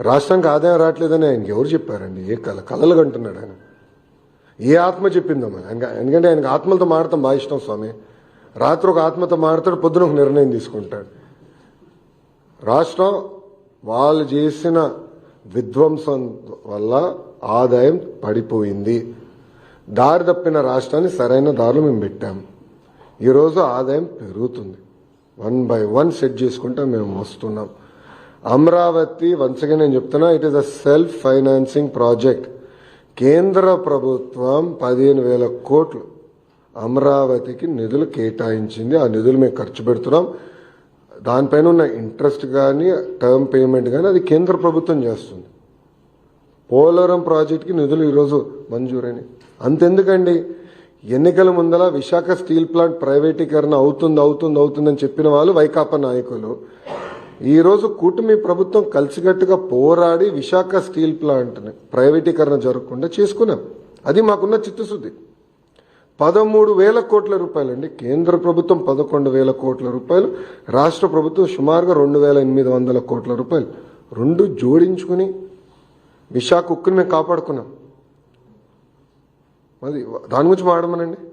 రాష్ట్రానికి ఆదాయం రావట్లేదని ఆయనకి ఎవరు చెప్పారండి? ఏ కళ కళలు కంటున్నాడు ఆయన. ఏ ఆత్మ చెప్పిందో మరి? ఎందుకంటే ఆయనకి ఆత్మలతో మాడతాం బాగా ఇష్టం స్వామి. రాత్రి ఒక ఆత్మతో మాడతాడు పొద్దున ఒక నిర్ణయం తీసుకుంటాడు. రాష్ట్రం వాళ్ళు చేసిన విధ్వంసం వల్ల ఆదాయం పడిపోయింది. దారి తప్పిన రాష్ట్రాన్ని సరైన దారిలో మేము పెట్టాము ఈరోజు ఆదాయం పెరుగుతుంది. వన్ బై వన్ సెట్ చేసుకుంటే మేము వస్తున్నాం. అమరావతి వన్సగా నేను చెప్తున్నా it is a self financing project కేంద్ర ప్రభుత్వం పదిహేను వేల కోట్లు అమరావతికి నిధులు కేటాయించింది. ఆ నిధులు మేము ఖర్చు పెడుతున్నాం. దానిపైన ఉన్న ఇంట్రెస్ట్ కానీ టర్మ్ పేమెంట్ కానీ అది కేంద్ర ప్రభుత్వం చేస్తుంది. పోలవరం ప్రాజెక్టుకి నిధులు ఈరోజు మంజూరైన అంతెందుకండి? ఎన్నికల ముందల విశాఖ స్టీల్ ప్లాంట్ ప్రైవేటీకరణ అవుతుంది అవుతుంది అవుతుందని చెప్పిన వాళ్ళు వైకాపా నాయకులు. ఈరోజు కూటమి ప్రభుత్వం కలిసికట్టుగా పోరాడి విశాఖ స్టీల్ ప్లాంట్ని ప్రైవేటీకరణ జరగకుండా చేసుకున్నాం. అది మాకున్న చిత్తశుద్ధి. పదమూడు వేల కోట్ల రూపాయలండి. కేంద్ర ప్రభుత్వం పదకొండు వేల కోట్ల రూపాయలు రాష్ట్ర ప్రభుత్వం సుమారుగా రెండు వేల ఎనిమిది వందల కోట్ల రూపాయలు. రెండు జోడించుకుని విశాఖ ఉక్కుని మేము కాపాడుకున్నాం. అది దాని గురించి మాడమనండి